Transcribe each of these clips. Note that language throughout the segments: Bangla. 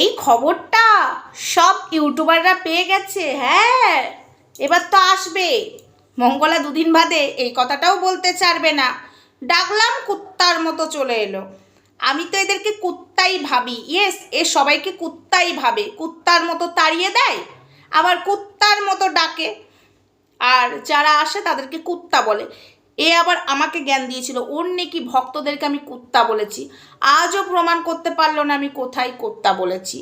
এই খবরটা সব ইউটিউবাররা পেয়ে গেছে হ্যাঁ। এবার তো আসবে। মঙ্গলা দুদিন বাদে এই কথাটাও বলতে চারবে না। ডাকলাম কুত্তার মতো চলে এলো। আমি তো এদেরকে কুত্তাই ভাবি। ইয়েস, এ সবাইকে কুত্তাই ভাবে। কুত্তার মতো তাড়িয়ে দেয়, আবার কুত্তার মতো ডাকে। আর যারা আসে তাদেরকে কুত্তা বলে। এ আবার আমাকে জ্ঞান দিয়েছিল, ওর নাকি ভক্তদেরকে আমি কুত্তা বলেছি। আজও প্রমাণ করতে পারল না আমি কোথায় কুত্তা বলেছি।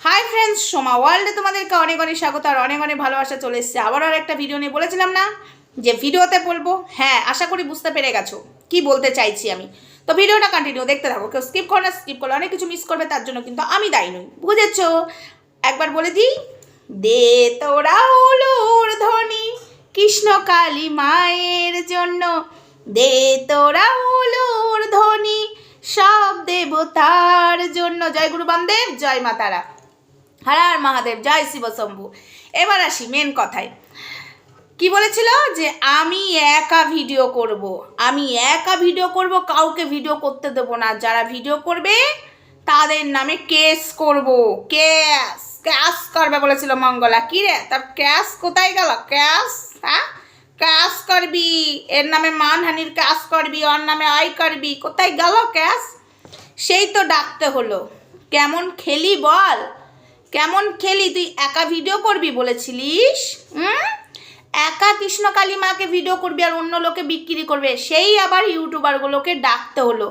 হাই ফ্রেন্ডস সোমা ওয়ার্ল্ডে তোমাদেরকে অনেক অনেক স্বাগত আর অনেক অনেক ভালোবাসা চলে এসছে। আবারও আর একটা ভিডিও নিয়ে বলেছিলাম না? যে ভিডিওতে বলব হ্যাঁ আশা করি বুঝতে পেরে গেছো। কি বলতে চাইছি আমি? তো ভিডিওটা কন্টিনিউ দেখতে থাকো, কেউ স্কিপ করো না স্কিপ করলে অনেক কিছু মিস করবে, তার জন্য কিন্তু আমি দায়ী নই। বুঝেছ? একবার বলে দিই, দে তোরা উলুর ধ্বনি কৃষ্ণ কালী মায়ের জন্য। দে তোরা উলুর ধ্বনি, সব দেবতার জন্য। জয় গুরু বামদেব, জয় মাতারা হারার মহাদেব, জয় শিব শম্ভু। এবার আসি মেন কথায়। কি বলেছিল? যে আমি একা ভিডিও করব। আমি একা ভিডিও করব, কাউকে ভিডিও করতে দেবো না। যারা ভিডিও করবে, তাদের নামে কেস করব। ক্যাশ ক্যাশ করবে বলেছিল মঙ্গলা। কি রে? তার ক্যাশ কোথায় গেল? ক্যাশ হ্যাঁ? ক্যাশ করবি, এর নামে মানহানির ক্যাশ করবি, ওর নামে আয় করবি। কোথায় গেল ক্যাশ সেই তো ডাকতে হলো। কেমন খেলি বল? কেমন খেলি? তুই একা ভিডিও করবি বলেছিলিস? হুম? একা কৃষ্ণকালী মাকে ভিডিও করবি আর অন্য লোকে বিক্রি করবে? সেই আবার ইউটিউবারগুলোকে ডাকতে হলো।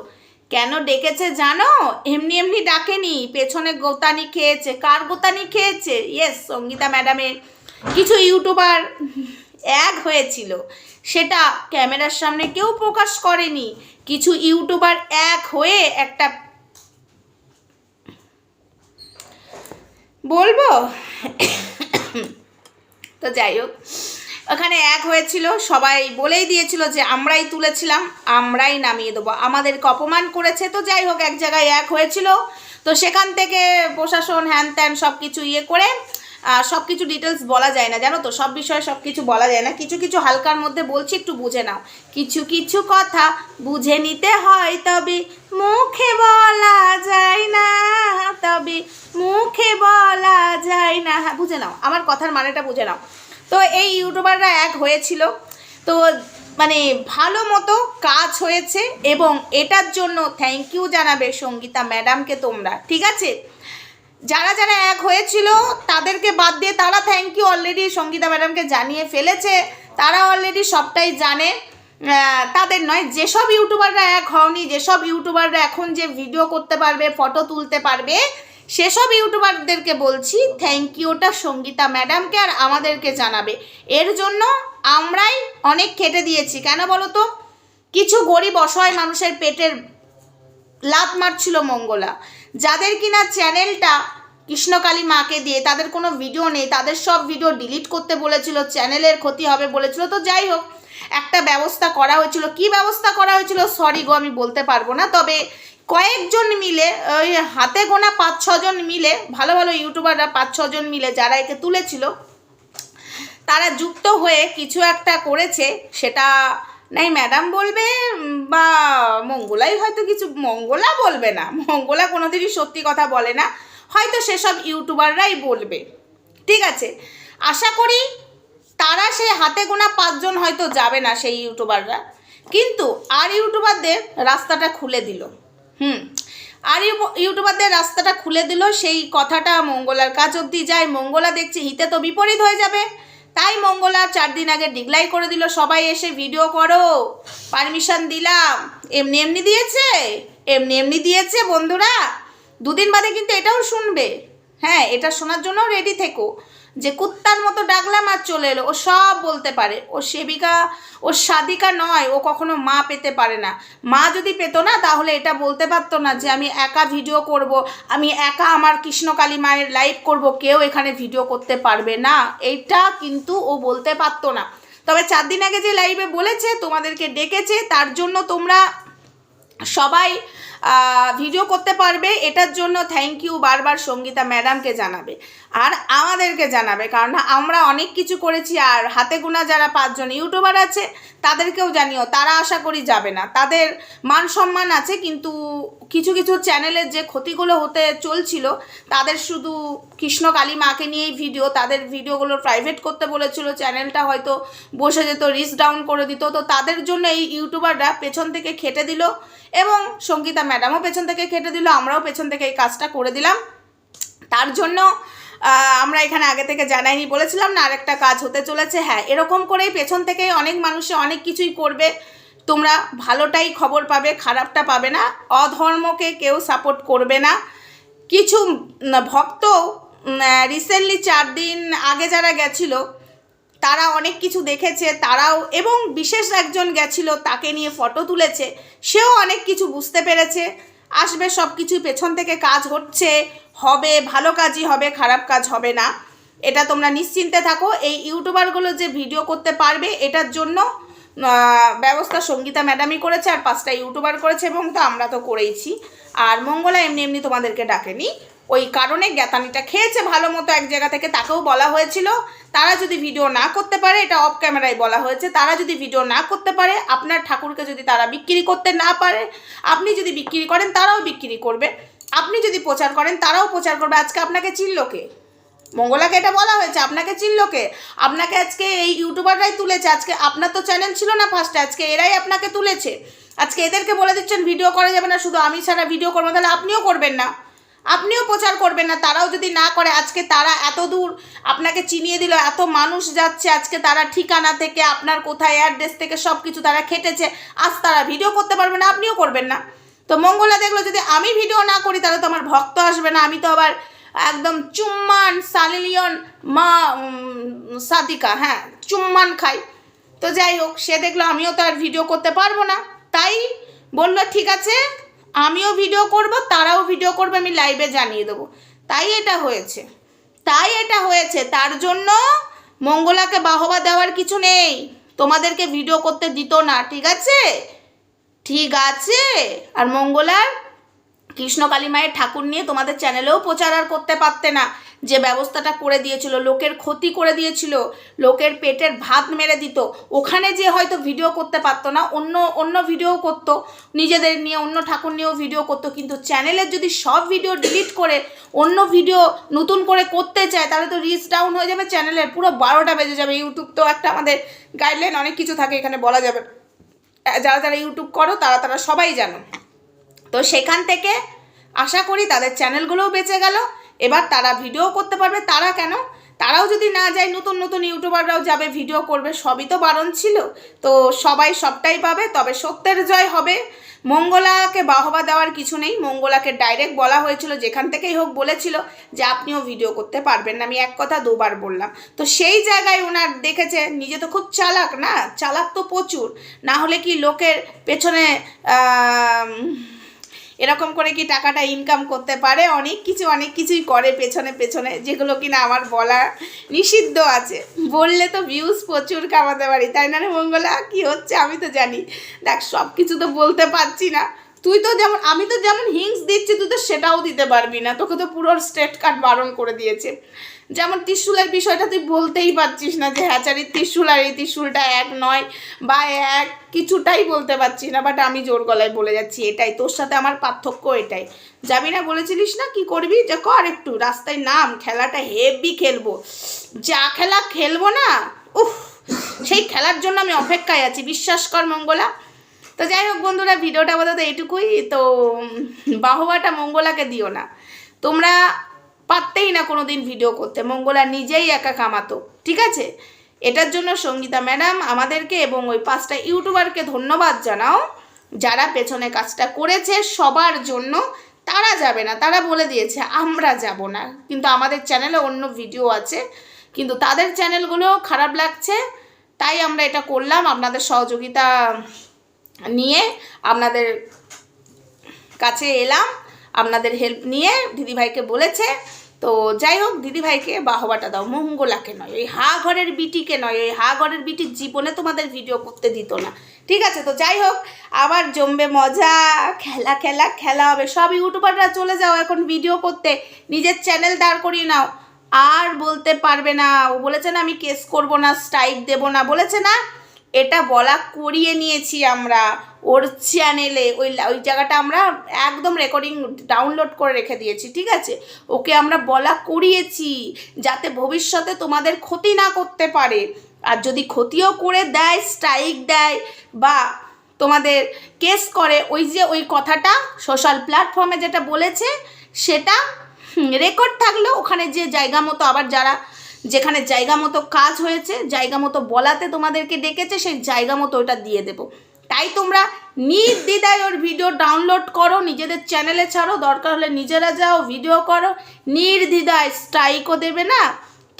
কেন ডেকেছে জানো? এমনি এমনি ডাকেনি। পেছনে গোতানি খেয়েছে। কার গোতানি খেয়েছে? ইয়েস সঙ্গীতা ম্যাডামের কিছু ইউটিউবার এক হয়েছিল। সেটা ক্যামেরার সামনে কেউ প্রকাশ করেনি। কিছু ইউটিউবার এক হয়ে একটা বলব? তো যাই হোক, ওখানে এক হয়েছিল। সবাই বলেই দিয়েছিল যে আমরাই তুলেছিলাম, আমরাই নামিয়ে দেবো। আমাদেরকে অপমান করেছে। তো যাই হোক, এক জায়গায় এক হয়েছিল। তো সেখান থেকে প্রশাসন, হ্যান ত্যান সব কিছু ইয়ে করে সব কিছু ডিটেলস বলা যায় না, জানো তো? সব বিষয়ে সব কিছু বলা যায় না। কিছু কিছু হালকার মধ্যে বলছি, একটু বুঝে নাও। কিছু কিছু কথা বুঝে নিতে হয়, তবে মুখে বলা যায় না, তবে মুখে বলা যায় না। হ্যাঁ বুঝে নাও, আমার কথার মানেটা বুঝে নাও। তো এই ইউটিউবাররা এক হয়েছিল, তো মানে ভালো মতো কাজ হয়েছে, এবং এটার জন্য থ্যাংক ইউ জানাবে সঙ্গীতা ম্যাডামকে তোমরা, ঠিক আছে? যারা যারা এক হয়েছিল, তাদেরকে বাদ দিয়ে তারা থ্যাংক ইউ অলরেডি সঙ্গীতা ম্যাডামকে জানিয়ে ফেলেছে। তারা অলরেডি সবটাই জানে। তাদের নয়, যেসব ইউটিউবাররা এক হওনি, যেসব ইউটিউবাররা এখন যে ভিডিও করতে পারবে ফটো তুলতে পারবে, সেসব ইউটিউবারদেরকে বলছি থ্যাংক ইউটা সঙ্গীতা ম্যাডামকে আর আমাদেরকে জানাবে। এর জন্য আমরাই অনেক খেটে দিয়েছি। কেন বলো তো? কিছু গরিব অসহায় মানুষের পেটের লাভ মারছিল মঙ্গলা। যাদের কিনা চ্যানেলটা কৃষ্ণকালী মাকে দিয়ে, তাদের কোনো ভিডিও নেই, তাদের সব ভিডিও ডিলিট করতে বলেছিল, চ্যানেলের ক্ষতি হবে বলেছিল। তো যাই হোক, একটা ব্যবস্থা করা হয়েছিল। কি ব্যবস্থা করা হয়েছিল? সরি গো, আমি বলতে পারব না। তবে কয়েকজন মিলে, ওই হাতে গোনা পাঁচ, ছজন মিলে, ভালো ভালো ইউটিউবাররা পাঁচ, ছজন মিলে যারা একে তুলেছিল, তারা যুক্ত হয়ে কিছু একটা করেছে, সেটা নাই ম্যাডাম বলবে বা মঙ্গলাই হয়তো কিছু, মঙ্গলা বলবে না। মঙ্গলা কোনোদিনই সত্যি কথা বলে না। হয়তো সেসব ইউটিউবাররাই বলবে। ঠিক আছে। আশা করি তারা সেই হাতে গোনা পাঁচজন হয়তো যাবে না সেই ইউটিউবাররা। কিন্তু আর ইউটিউবারদের রাস্তাটা খুলে দিল। হুম। আর ইউ- ইউটিউবারদের রাস্তাটা খুলে দিল, সেই কথাটা মঙ্গলার কাজ অবধি যায়। মঙ্গলা দেখছি, হিতে তো বিপরীত হয়ে যাবে। তাই মঙ্গলা চার দিন আগে ডিগলাই করে দিল, সবাই এসে ভিডিও করো। পারমিশন দিলাম। এমনি এমনি দিয়েছে, এমনি এমনি দিয়েছে বন্ধুরা। দুদিন বাদে কিন্তু এটাও শুনবে। হ্যাঁ এটা শোনার জন্য রেডি থেকো। যে কুত্তার মতো ডাকলাম আর চলে এলো, ও সব বলতে পারে। ও সেবিকা, ও সাদিকা নয়, ও কখনো মা পেতে পারে না। মা যদি পেতো না, তাহলে এটা বলতে পারতো না যে আমি একা ভিডিও করব, আমি একা আমার কৃষ্ণকালী মায়ের লাইভ করব, কেউ এখানে ভিডিও করতে পারবে না। এইটা কিন্তু ও বলতে পারতো না। তবে চার দিন আগে যে লাইভে বলেছে, তোমাদেরকে ডেকেছে, তার জন্য তোমরা সবাই ভিডিও করতে পারবে। এটার জন্য থ্যাংক ইউ বারবার সঙ্গীতা ম্যাডামকে জানাবে। আর আমাদেরকে জানাবে, কারণ আমরা অনেক কিছু করেছি আর হাতে গোনা যারা পাঁচজন ইউটিউবার আছে, তাদেরকেও জানিও, তারা আশা করি যাবে না। তাদের মান সম্মান আছে, কিন্তু কিছু কিছু চ্যানেলের যে ক্ষতিগুলো হতে চলছিল, তাদের শুধু কৃষ্ণ কালী মাকে নিয়েই ভিডিও তাদের ভিডিওগুলো প্রাইভেট করতে বলেছিল চ্যানেলটা হয়তো বসে যেত রিচ ডাউন করে দিত। তো তাদের জন্য এই ইউটিউবাররা পেছন থেকে খেটে দিল এবং সঙ্গীতা ম্যাডামও পেছন থেকে খেটে দিল, আমরাও পেছন থেকে এই কাজটা করে দিলাম। তার জন্য আমরা এখানে আগে থেকে জানাইনি, বলেছিলাম না আরেকটা কাজ হতে চলেছে। হ্যাঁ এরকম করেই পেছন থেকে অনেক মানুষে অনেক কিছুই করবে। তোমরা ভালোটাই খবর পাবে, খারাপটা পাবে না, অধর্মকে কেউ সাপোর্ট করবে না। কিছু ভক্ত রিসেন্টলি চার দিন আগে যারা গেছিল তারা অনেক কিছু দেখেছে, তারাও এবং বিশেষ একজন গেছিল, তাকে নিয়ে ফটো তুলেছে, সেও অনেক কিছু বুঝতে পেরেছে। আসবে সব কিছু পেছন থেকে কাজ হচ্ছে, হবে ভালো কাজই হবে, খারাপ কাজ হবে না। এটা তোমরা নিশ্চিন্তে থাকো, এই ইউটিউবারগুলো যে ভিডিও করতে পারবে, এটার জন্য ব্যবস্থা সঙ্গীতা ম্যাডামই করেছে আর পাঁচটা ইউটিউবার করেছে এবং তো আমরা তো করেইছি। আর মঙ্গলা এমনি এমনি তোমাদেরকে ডাকেনি। ওই কারণে জ্ঞাতানিটা খেয়েছে ভালো মতো এক জায়গা থেকে, তাকেও বলা হয়েছিল। তারা যদি ভিডিও না করতে পারে, এটা অফ ক্যামেরায় বলা হয়েছে, তারা যদি ভিডিও না করতে পারে, আপনার ঠাকুরকে যদি তারা বিক্রি করতে না পারে, আপনি যদি বিক্রি করেন, তারাও বিক্রি করবে। আপনি যদি প্রচার করেন, তারাও প্রচার করবে। আজকে আপনাকে চিনলো কে? মঙ্গলাকে এটা বলা হয়েছে, আপনাকে চিনলো কে? আপনাকে আজকে এই ইউটিউবাররাই তুলেছে, আজকে আপনার তো চ্যানেল ছিল না ফার্স্টে আজকে এরাই আপনাকে তুলেছে। আজকে এদেরকে বলে দিচ্ছেন ভিডিও করা যাবে না, শুধু আমি ছাড়া ভিডিও করব, তাহলে আপনিও করবেন না। আপনিও প্রচার করবেন না, তারাও যদি না করে, আজকে তারা এত দূর আপনাকে চিনিয়ে দিল, এত মানুষ যাচ্ছে, আজকে তারা ঠিকানা থেকে, আপনার কোথায় অ্যাড্রেস থেকে সব কিছু তারা খেটেছে, আজ তারা ভিডিও করতে পারবে না, আপনিও করবেন না। তো মঙ্গলা দেখল যদি আমি ভিডিও না করি, তাহলে তো আমার ভক্ত আসবে না, আমি তো আবার একদম চুম্মান সালিলিয়ন মা সাদিকা হ্যাঁ চুম্মান খাই। তো যাই হোক, সে দেখল আমিও তো আর ভিডিও করতে পারব না, তাই বলল, ঠিক আছে আমিও ভিডিও করব, তারাও ভিডিও করবে, আমি লাইভে জানিয়ে দেবো। তাই এটা হয়েছে। তাই এটা হয়েছে। তার জন্য মঙ্গলাকে বাহবা দেওয়ার কিছু নেই। তোমাদেরকে ভিডিও করতে দিত না, ঠিক আছে? ঠিক আছে। আর মঙ্গলার কৃষ্ণ কালী মায়ের ঠাকুর নিয়ে তোমাদের চ্যানেলেও প্রচার আর করতে পারতে না। যে ব্যবস্থাটা করে দিয়েছিল, লোকের ক্ষতি করে দিয়েছিল, লোকের পেটের ভাত মেরে দিত, ওখানে যে হয়তো ভিডিও করতে পারতো না, অন্য অন্য ভিডিও করতো, নিজেদের নিয়ে, অন্য ঠাকুর নিয়েও ভিডিও করতো, কিন্তু চ্যানেলের যদি সব ভিডিও ডিলিট করে, অন্য ভিডিও নতুন করে করতে চায়, তাহলে তো রিচ ডাউন হয়ে যাবে চ্যানেলের পুরো বারোটা বেজে যাবে। ইউটিউব তো একটা আমাদের গাইডলাইন অনেক কিছু থাকে এখানে বলা যাবে। যারা যারা ইউটিউব করো, তারা তারা সবাই জানো। তো সেখান থেকে আশা করি তাদের চ্যানেলগুলোও বেঁচে গেল। এবার তারা ভিডিও করতে পারবে, তারা কেন? তারাও যদি না যায়, নতুন নতুন ইউটিউবাররাও যাবে, ভিডিও করবে, সবই তো বারণ ছিল। তো সবাই সবটাই পাবে, তবে সত্যের জয় হবে। মঙ্গলাকে বাহবা দেওয়ার কিছু নেই। মঙ্গলাকে ডাইরেক্ট বলা হয়েছিল, যেখান থেকেই হোক বলেছিল যে আপনিও ভিডিও করতে পারবেন না। আমি এক কথা দুবার বললাম। তো সেই জায়গায় ওনার দেখেছে, নিজে তো খুব চালাক না? চালাক তো প্রচুর। না হলে কি লোকের পেছনে এরকম করে কি টাকাটা ইনকাম করতে পারে? অনেক কিছু, অনেক কিছুই করে পেছনে পেছনে, যেগুলো কিনা আমার বলা নিষিদ্ধ আছে। বললে তো ভিউজ প্রচুর কামাতে পারি, তাই না রে মঙ্গলা? কি হচ্ছে? আমি তো জানি। দেখ সব কিছু তো বলতে পারছি না। তুই তো যেমন, আমি তো যেমন হিংস দিচ্ছি, তুই তো সেটাও দিতে পারবি না। তোকে তো পুরো স্টেট কার্ড বারণ করে দিয়েছে। যেমন ত্রিশুলের বিষয়টা তুই বলতেই পারছিস না যে হ্যাচারির ত্রিশুল আর এই ত্রিশুলটা এক নয় বা এক কিছুটাই বলতে পারছিস না বাট আমি জোর গলায় বলে যাচ্ছি এটাই। তোর সাথে আমার পার্থক্য এটাই। যাবি না বলেছিলিস না? কি করবি? যে কর একটু, রাস্তায় নাম, খেলাটা হেভি খেলব। যা খেলা খেলব না, উফ, সেই খেলার জন্য আমি অপেক্ষায় আছি। বিশ্বাস কর মঙ্গলা। তো যাই হোক বন্ধুরা, ভিডিওটা বলতে এইটুকুই। তো বাহবাটা মঙ্গলাকে দিও না। তোমরা পারতেই না কোনো দিন ভিডিও করতে। মঙ্গলা নিজেই একা কামাতো, ঠিক আছে? এটার জন্য সঙ্গীতা ম্যাডাম আমাদেরকে এবং ওই পাঁচটা ইউটিউবারকে ধন্যবাদ জানাও। যারা পেছনে কাজটা করেছে সবার জন্য, তারা যাবে না, তারা বলে দিয়েছে, আমরা যাব না। কিন্তু আমাদের চ্যানেলে অন্য ভিডিও আছে, কিন্তু তাদের চ্যানেলগুলো খারাপ লাগছে, তাই আমরা এটা করলাম। আপনাদের সহযোগিতা নিয়ে আপনাদের কাছে এলাম। আপনাদের হেল্প নিয়ে দিদিভাইকে বলেছে। তো যাই হোক, দিদিভাইকে বাহবাটা দাও। মঙ্গলাকে নয় ওই হা ঘরের বিটিকে নয় ওই হা ঘরের বিটির জীবনে তোমাদের ভিডিও করতে দিত না। ঠিক আছে? তো যাই হোক, আবার জমবে মজা। খেলা খেলা খেলা হবে। সব ইউটিউবাররা চলে যাও এখন ভিডিও করতে। নিজের চ্যানেল দাঁড় করিয়ে নাও। আর বলতে পারবে না। ও বলেছে না, আমি কেস করব না স্ট্রাইক দেব না। বলেছে না এটা বলা করিয়ে নিয়েছি আমরা ওর চ্যানেলে ওই ওই জায়গাটা আমরা একদম রেকর্ডিং ডাউনলোড করে রেখে দিয়েছি, ঠিক আছে? ওকে আমরা বলা করিয়েছি যাতে ভবিষ্যতে তোমাদের ক্ষতি না করতে পারে। আর যদি ক্ষতিও করে দেয় স্ট্রাইক দেয় বা তোমাদের কেস করে, ওই যে ওই কথাটা সোশ্যাল প্ল্যাটফর্মে যেটা বলেছে, সেটা রেকর্ড থাকল ওখানে যে জায়গা মতো আবার যারা যেখানে জায়গা মতো কাজ হয়েছে, জায়গা মতো বলাতে তোমাদেরকে ডেকেছে, সেই জায়গা মতো ওটা দিয়ে দেবো। তাই তোমরা নির্দ্বিধায় ওর ভিডিও ডাউনলোড করো, নিজেদের চ্যানেলে ছাড়ো, দরকার হলে নিজেরা যাও ভিডিও করো, নির্দ্বিধায় স্ট্রাইকও দেবে না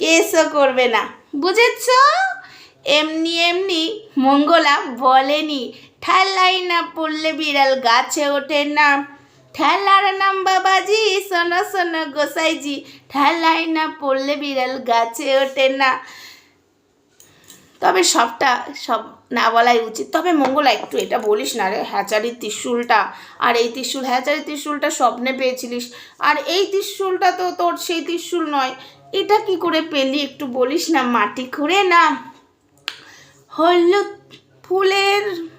কেসও করবে না। বুঝেছ? এমনি এমনি মঙ্গলা বলেনি ঠাল্লাই না পড়লে বিড়াল গাছে ওঠে না। ঠেলার নাম বাবাজি, শোনো শোনো গোসাইজি ঠেলাই না পড়লে বিড়াল গাছে ওঠে না। তবে সবটা, সব না বলাই উচিত। তবে মঙ্গলা, একটু এটা বলিস না রে, হ্যাচারির ত্রিশুলটা। আর এই ত্রিশুল, হ্যাচারির ত্রিশুলটা স্বপ্নে পেয়েছিলিস। আর এই ত্রিশুলটা তো তোর সেই ত্রিশুল নয়। এটা কি করে পেলি একটু বলিস না, মাটি খুঁড়ে না? হলুদ ফুলের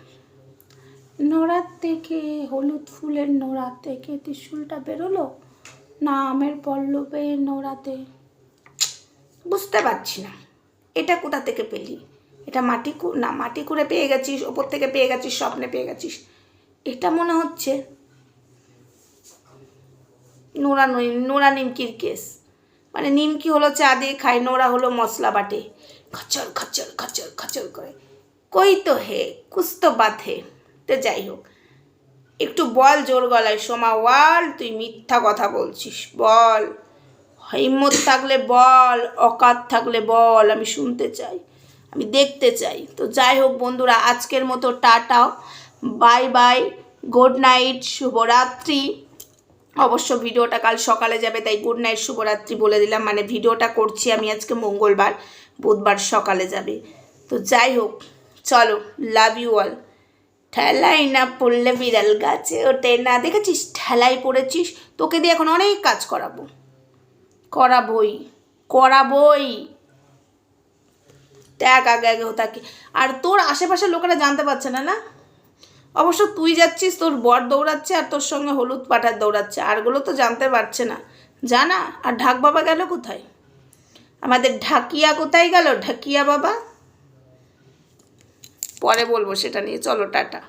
নোড়ার থেকে, হলুদ ফুলের নোড়া থেকে ত্রিশুলটা বেরোলো? না, আমের পল্লবে নোড়াতে। বুঝতে পারছি না। এটা কোথা থেকে পেলি? এটা মাটি না, মাটি করে পেয়ে গেছিস, ওপর থেকে পেয়ে গেছিস, স্বপ্নে পেয়ে গেছিস। এটা মনে হচ্ছে নোড়া নই, নোড়া নিমকির কেস। মানে নিমকি হলো চা দিয়ে খায়, নোড়া হলো মশলা বাটে। খচর খচর খচর খচর করে। কই তো হে কুছ তো বাত হে তো যাই হোক। একটু বল জোর গলায়, সোমা, ওয়াল, তুই মিথ্যা কথা বলছিস, বল। হিম্মত থাকলে বল, অকাত থাকলে বল, আমি শুনতে চাই, আমি দেখতে চাই। তো যাই হোক বন্ধুরা, আজকের মতো টাটা, বাই বাই, গুড নাইট, শুভরাত্রি। অবশ্য ভিডিওটা কাল সকালে যাবে, তাই গুড নাইট, শুভরাত্রি বলে দিলাম। মানে ভিডিওটা করছি আমি আজকে মঙ্গলবার, বুধবার সকালে যাবে। তো যাই হোক, চলো লাভ ইউ অল ঠেলাই না পড়লে বিড়াল গাছে ওঠে না। দেখেছিস? ঠেলাই পড়েছিস? তোকে দিয়ে এখন অনেক কাজ করাবো। করাবই করাবই। দেখ আগে আগে হতাকে আর তোর আশেপাশের লোকেরা জানতে পারছে না না? অবশ্য তুই যাচ্ছিস, তোর বর দৌড়াচ্ছে আর তোর সঙ্গে হলুদ পাঠার দৌড়াচ্ছে। আরগুলো তো জানতে পারছে না। জানা আর ঢাক বাবা গেল কোথায়? আমাদের ঢাকিয়া কোথায় গেল? ঢাকিয়া বাবা? পরে বলব সেটা নিয়ে। চলো টাটা।